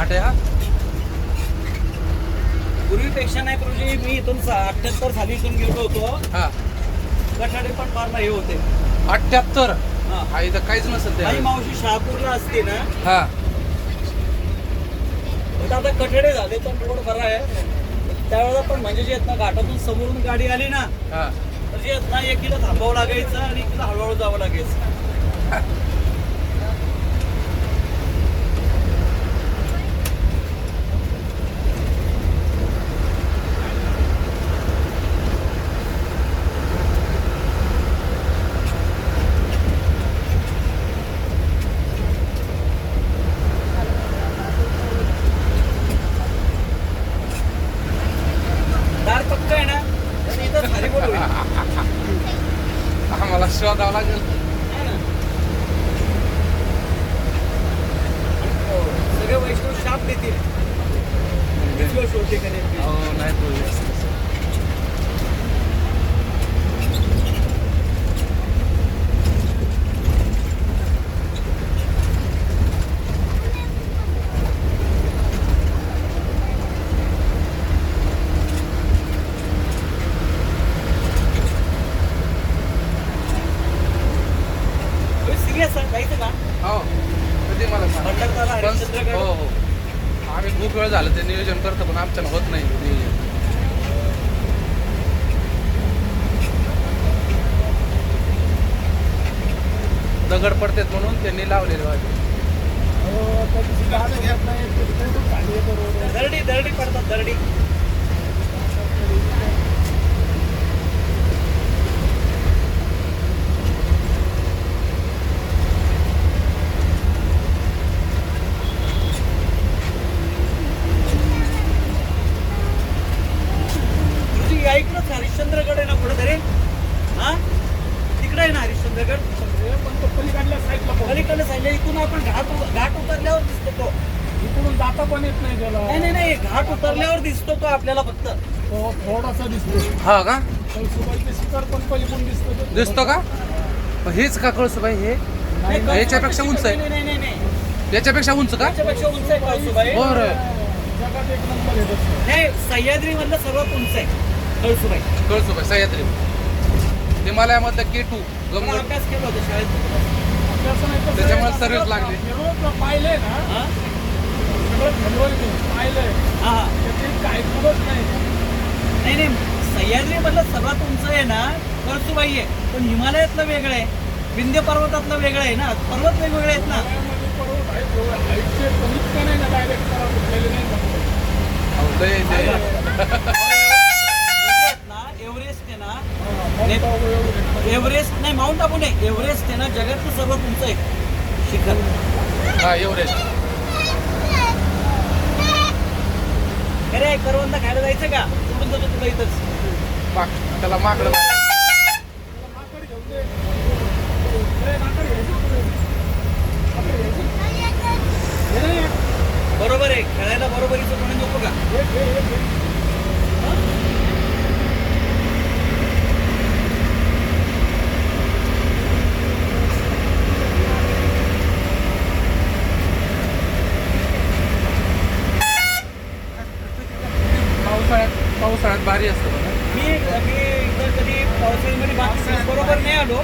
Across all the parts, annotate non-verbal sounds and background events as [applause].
हा. पूर्वीपेक्षा नाही पूर्वी मी इथून अठ्याहत्तर साली इथून गेलो होतो हा. गठाडे पण फार नाही होते. अठ्याहत्तर हा. हा इथं काहीच नसेल आई मावशी शहापूरला असते ना. हा. तर आता कठडे झाले तर रोड बरा आहे. त्यावेळेला पण म्हणजे जे आहेत ना घाटातून समोरून गाडी आली ना हा. तर जे आहेत ना एक किलो थांबावं लागायचं आणि एक किलो हळूहळू जावं लागायचं [laughs] दार पक्क आहे ना तर इथं खाली बोल होईल आम्हाला शोधावं लागेल है ना? हो, सगळे वैष्णव शाप देतील. नेमके? हो सिरियस जायचं का? हो. कधी मला सांग? हो हो. आम्ही खूप वेळ झालं ते नियोजन करतो पण आमच्यानं होत नाही नियोजन. दगड पडतात म्हणून त्यांनी लावलेले वाटे दरडी दरडी पडतात दरडी तुझी ऐकलंच हरिश्चंद्रगड आहे ना पुढे तरी हा तिकडे आहे ना हरिश्चंद्रगड पलीकडे सांगितलं इथून आपण घाट घाट उतरल्यावर दिसतो तो. इकडून जाता पण येत नाही त्याला. नाही नाही नाही घाट उतरल्यावर दिसतो तो आपल्याला फक्त. तो थोडासा दिसतो. हा का? कळसुबाईचे शिखर पण पलीकडून दिसतो तो. दिसतो का? मग हेच का कळसूबाई हे? नाही, याच्यापेक्षा उंच आहे? नाही नाही नाही. नाही याच्यापेक्षा उंच का? उंच आहे कळसुबाई. बरं. जगात एक नंबर आहे तसं. नाही सह्याद्री मधलं सर्वात उंच आहे कळसुबाई. कळसूबाई सह्याद्री. हिमालयामधलं के टू आपण गंगोट अभ्यास केला होता शाळेत? त्याच्यामुळे लागले. पाहिलंय ना हा सगळं पाहिलंय हा काय नाही नाही नाही सह्याद्री मधलं सर्वात उंच आहे ना कळसुबाई आहे. पण हिमालयातलं वेगळं आहे. विंध्य पर्वतातलं वेगळं आहे ना. पर्वत वेगवेगळे आहेत ना. पर्वत हाईटचे नाही ना डायरेक्ट नाही जमत. अहो, लय लय हे आहेत ना एव्हरेस्ट आहे ना हा, मग तो एवढं आहे. आबू नाही एव्हरेस्ट आहे ना जगातलं सर्वात उंच आहे. शिखर. हा एव्हरेस्ट. अरे करवंदा खायला जायचं का? सोडून जातो तुला इथंच. माक त्याला माकडं बरोबर आहे खेळायला बरोबरीचं कोणी नको का हे घे, हे घे. पावसाळ्यात भारी असतं बघा. मी मी इथं कधी पावसाळ्यामध्ये बाकी बरोबर नाही आलो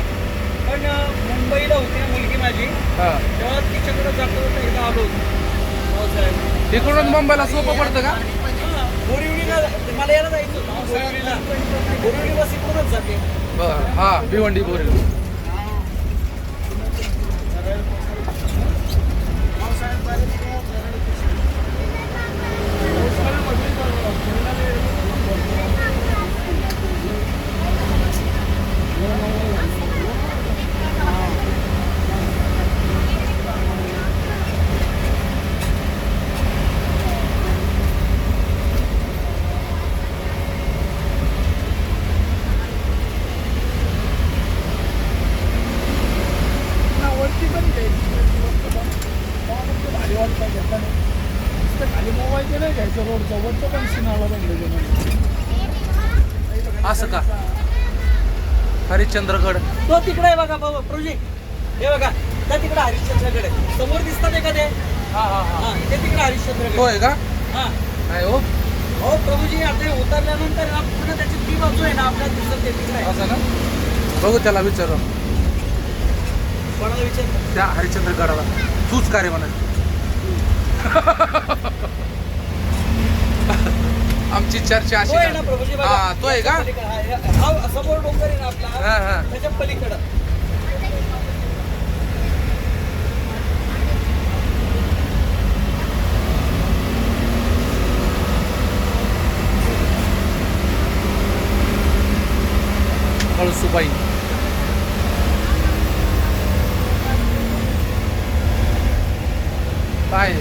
पण मुंबईला होती ना मुलगी माझी हा. तेव्हा तिच्याकडे जातो एकदा आलो होतो. पावसाळ्यात. इकडून मुंबईला सोपं पडतं का? हा, बोरिवलीला मला यायला जायचं होतं. ना, बोरिवलीला. बोरिवली बस इकडूनच जाते. बरं हा भिवंडी बोरेल ना, वरती पण घ्यायची. वरती पण. तेव्हा पण ते भारी वाटतं घेताना. नुसतं खाली मोबाईल नाही घ्यायचं रोडचं वरचं पण सिनाला बनलं गेलं असं का? हरिश्चंद्रगड. तो तिकडे आहे बघा बाबा प्रोजेक्ट हे बघा त्या तिकडे हरिश्चंद्रकडे समोर दिसतात एखादे? हा ते तिकडे हरिश्चंद्रगड आहे. का? हा. काय हो. हो प्रभूजी आता हे उतरल्यानंतर ना पूर्ण त्याची ती बाजू आहे ना आपल्याला दिसत ते तिकडे आहे. असं ना? बघू त्याला विचारू. कोणाला विचार त्या हरिश्चंद्र गडाला तूच का रे म्हणा [laughs] आमची चर्चा अशी आहे ना. झाली. प्रभूजी बघा. हा तो आहे का? याच्या पलीकडे, हा, हा हा समोर डोंगर आहे ना हा हा. त्याच्या पलीकडं. कळसुबाई काय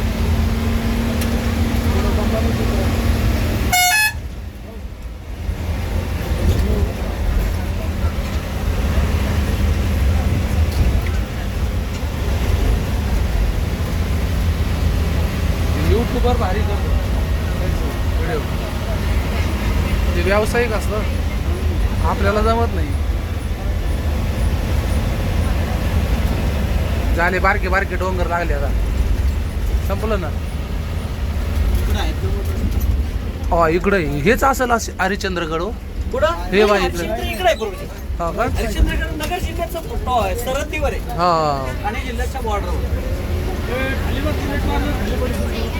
युट्यूबर भारी करतो व्हिडिओ ते व्यावसायिक असतं. आपल्याला जमत नाही. झाले बारके बारके डोंगर लागले आता. संपलं ना. हा इकडे हेच असेल असे हरिश्चंद्रगड हो. कुठं? हे बाई इकडे. हा का? हरिश्चंद्रगड नगर जिल्ह्याचा फोटो आहे? सरहद्दीवर आहे. हा. ठाणे जिल्ह्याच्या बॉर्डरवर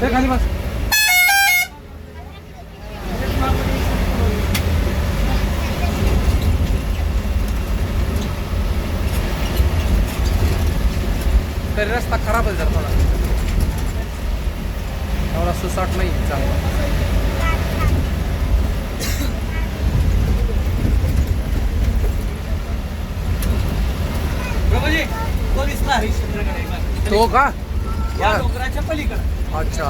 हे खाली बस. तरी रस्ता खराब आहे जर थोडा. एवढा सुसाट नाही चांगला. प्रभूजी तो का? या. डोंगराच्या पलीकडे. अच्छा.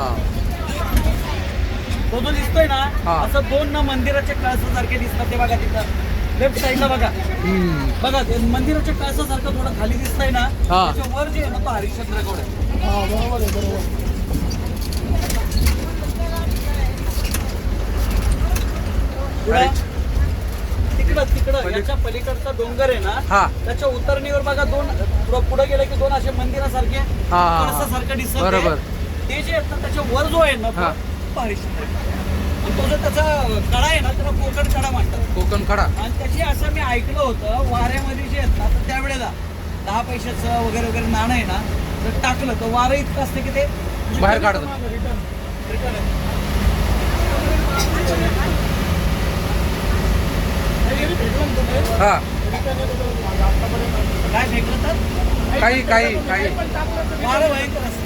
तो जो दिसतोय ना. असं दोन ना मंदिराच्या कळसासारखे दिसतात ते बघा तिथं. लेफ्ट साईडला बघा. बघा ते मंदिराच्या कळसासारखं थोडं खाली दिसतंय ना हा. त्याच्या वर जे आहे ना तो हरिश्चंद्रगड आहे हा बरोबर आहे बरोबर पुढं तिकडं तिकडं याच्या पलीकडचा डोंगर आहे ना हा त्याच्या उतरणीवर बघा दोन पुढं पुढे गेले की दोन असे मंदिरासारखे हा. कळसासारखं दिसत. बरोबर. ते जे आहेत ना त्याच्या वर जो आहे ना हा. तो आणि तो जो त्याचा कडा आहे ना त्याला कोकण कडा म्हणतात. कोकण खडा आणि त्याची असं मी ऐकलं होतं वाऱ्यामध्ये जे आहेत ना तर त्यावेळेला दहा पैशाचं वगैरे वगैरे नाणं आहे ना जर टाकलं तर वारं इतकं असतं की ते बाहेर काढतो आहे. हा. काय फेकलं तर? काही काही काही. वारं भयंकर असतं.